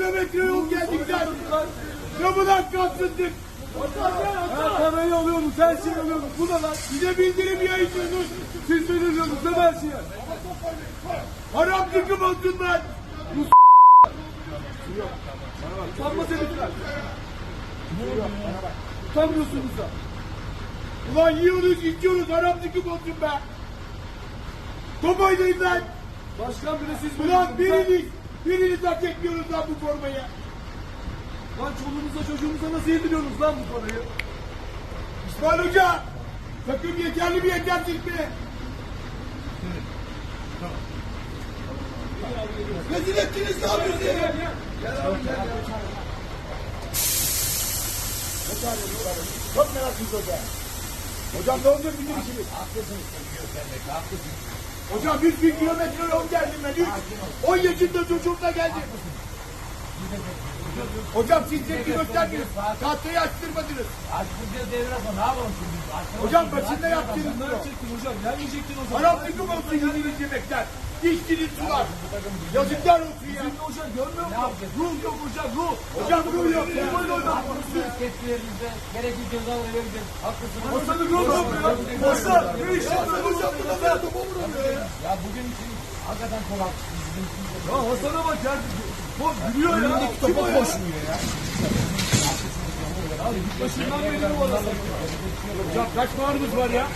kilometre yol geldik sen. Kapıdan kapsındık. Ya parayı alıyorsunuz, her şeyi alıyorsunuz. Bu da lan. Bize bildirim yayınlıyorsunuz. Siz belirliyorsunuz mi her şeyi? Haram tıkım olsun lan. Utanmaz herifler. Utanmıyorsunuz da. Ulan yiyoruz içiyoruz haram tıkım olsun be. Top oynayın lan. Başkan bile siz Ulan biriniz, biriniz hak etmiyoruz lan bu formayı. Lan çoluğunuza çocuğunuza nasıl yediriyorsunuz lan bu parayı? İsmail Hoca, takım yeterli mi yetersiz mi? Rezil ettiniz lan bizi. Çok meraklıyız hoca. Hocam ne olacak bizim işimiz? Haklısınız. Hocam 100 bin kilometre yol geldim ben. 3, 10 yaşında çocuğumla geldim. Hocam siz tepki gösterdiniz. Tahtayı açtırmadınız. Açtıracağız devre sonra ne yapalım şimdi? Hocam başında yaptınız Ne bunu. yapacaktın hocam? Gelmeyecektin o zaman. Haram tıkım olsun yediğiniz yemekler. İçtiğiniz sular. Yazıklar olsun ya. Şimdi hocam görmüyor musun? Ruh yok hocam ruh. Hocam bu yok. Böyle oynamak. Tepkilerimizde gerekli cezaları vereceğiz. Haklısınız. Hasan'ın ruh yok Hasan ne iş be? Ya bugün hakikaten kolay. Ya Hasan'a bak ya. Bu gülüyor ya. Kim o ya? Abi git başından beri bu. Hocam kaç puanımız var ya?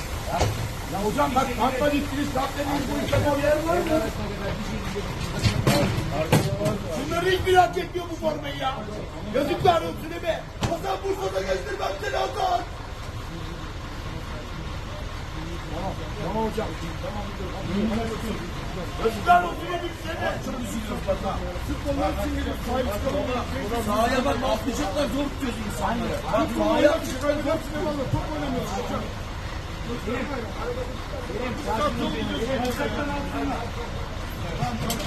Ya hocam bak kalkma gittiniz. Kalkmadınız bu işe bu yer var mı? Bunları hiçbir hak etmiyor bu formayı ya. Yazıklar olsun mi? Hasan Bursa'da gezdirmem seni Hasan. Tamam. Tamam hocam. Yazıklar olsun dedim seni. Çok üzülüyoruz bak ha. Futbollar için geliyor. Sahip çıkalım. Sahaya bak atlayacaklar zor tutuyoruz insanları. Bak Sahaya çıkalım. Top oynamıyoruz hocam. Benim, sakin ol benim.